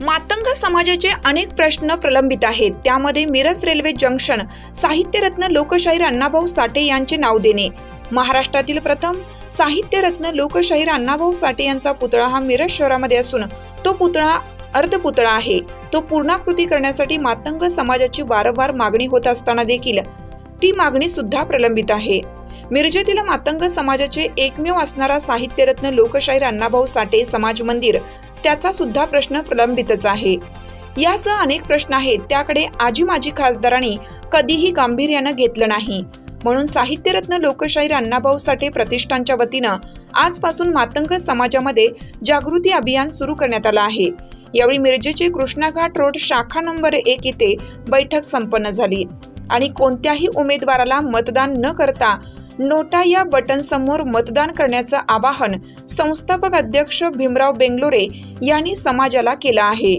मातंग समाजाचे अनेक प्रश्न प्रलंबित आहेत. त्यामध्ये मिरज रेल्वे जंक्शन साहित्यरत्न लोकशाहीर अण्णाभाऊ साठे यांचे नाव देणे. महाराष्ट्रातील प्रथम साहित्यरत्न लोकशाहीर अण्णाभाऊ साठे यांचा पुतळा हा मिरज शहरामध्ये असून तो पुतळा अर्धपुतळा आहे. तो पूर्णाकृती करण्यासाठी मातंग समाजाची वारंवार मागणी होत असताना देखील ती मागणी सुद्धा प्रलंबित आहे. मिरजेतील मातंग समाजाचे एकमेव असणारा साहित्यरत्न लोकशाहीर अण्णाभाऊ साठे समाज मंदिर त्याचा सुद्धा प्रश्न प्रलंबितच आहे. यासह अनेक प्रश्न आहेत. त्याकडे आजी माजी खासदारांनी कधीही गांभीर्यानं घेतलं नाही. म्हणून साहित्यरत्न लोकशाहीर अण्णाभाऊ साठे प्रतिष्ठानच्या वतीनं आजपासून मातंग समाजामध्ये जागृती अभियान सुरू करण्यात आलं आहे. यावेळी मिरजेचे कृष्णाघाट रोड शाखा नंबर एक येथे बैठक संपन्न झाली. आणि कोणत्याही उमेदवाराला मतदान न करता नोटा या बटन समोर मतदान करण्याचं आवाहन संस्थापक अध्यक्ष भीमराव बेंगलोरे यांनी समाजाला केलं आहे.